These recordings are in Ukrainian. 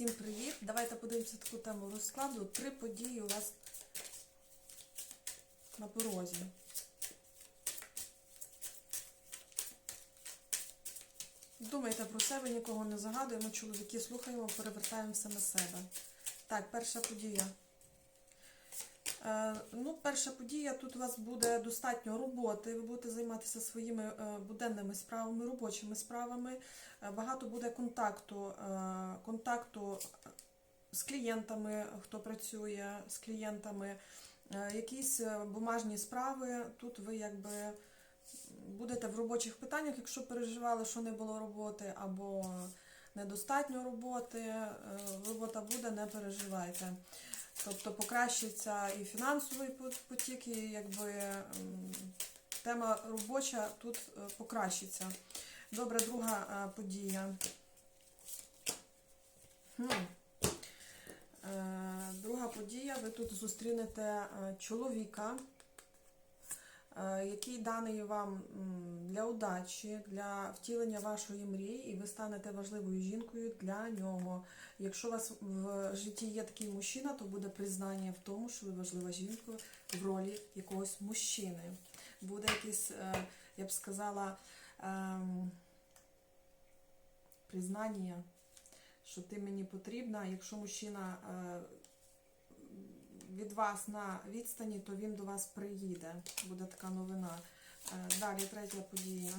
Всім привіт! Давайте подивимося таку тему розкладу. Три події у вас на порозі. Думайте про себе, нікого не загадуємо, чоловіки слухаємо, перевертаємо все на себе. Так, перша подія. Е, ну, перша подія, тут у вас буде достатньо роботи, ви будете займатися своїми е, буденними справами, робочими справами. Е, багато буде контакту, контакту з клієнтами, хто працює з клієнтами, якісь бумажні справи. Тут ви якби будете в робочих питаннях, якщо переживали, що не було роботи, або недостатньо роботи, робота буде, не переживайте. Тобто покращиться і фінансовий потік, і якби тема робоча тут е, покращиться. Добре, друга е, подія. Е, Друга подія, ви тут зустрінете чоловіка, який даний вам для удачі, для втілення вашої мрії, і ви станете важливою жінкою для нього. Якщо у вас в житті є такий мужчина, то буде признання в тому, що ви важлива жінка в ролі якогось мужчини. Буде якесь, е, я б сказала, ем, признання, що ти мені потрібна. Якщо мужчина е, від вас на відстані, то він до вас приїде. Буде така новина. Е, Далі третя подія.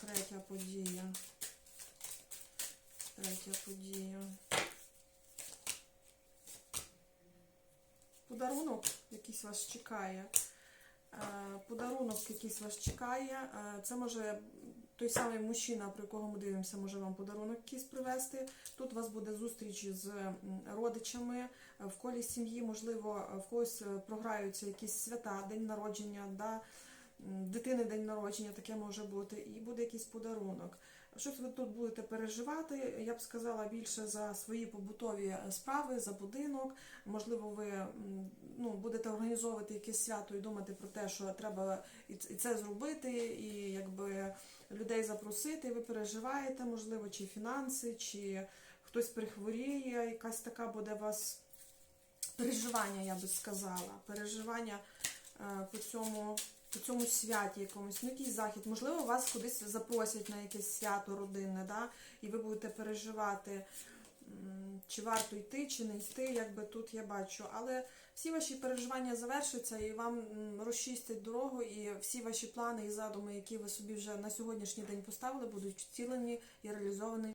Третя подія. Третя подія. Подарунок якийсь вас чекає. Е, Подарунок якийсь вас чекає. Е, Це може той самий мужчина, про якого ми дивимося, може вам подарунок якийсь привезти. Тут у вас буде зустріч з родичами в колі сім'ї, можливо, в когось е, програються якісь свята, день народження, да, дитини день народження, таке може бути, і буде якийсь подарунок. Щось ви тут будете переживати, я б сказала більше за свої побутові е, справи, за будинок. Можливо, ви ну, будете організовувати якесь свято і думати про те, що треба і це зробити, і якби людей запросити. Ви переживаєте, можливо, чи фінанси, чи хтось прихворіє, якась така буде у вас переживання, я би сказала. Переживання е, по цьому. По цьому святі якомусь, ну якийсь захід, можливо, вас кудись запросять на якесь свято родинне, да? і ви будете переживати, чи варто йти, чи не йти, якби тут я бачу. Але всі ваші переживання завершаться і вам розчистять дорогу, і всі ваші плани і задуми, які ви собі вже на сьогоднішній день поставили, будуть втілені і реалізовані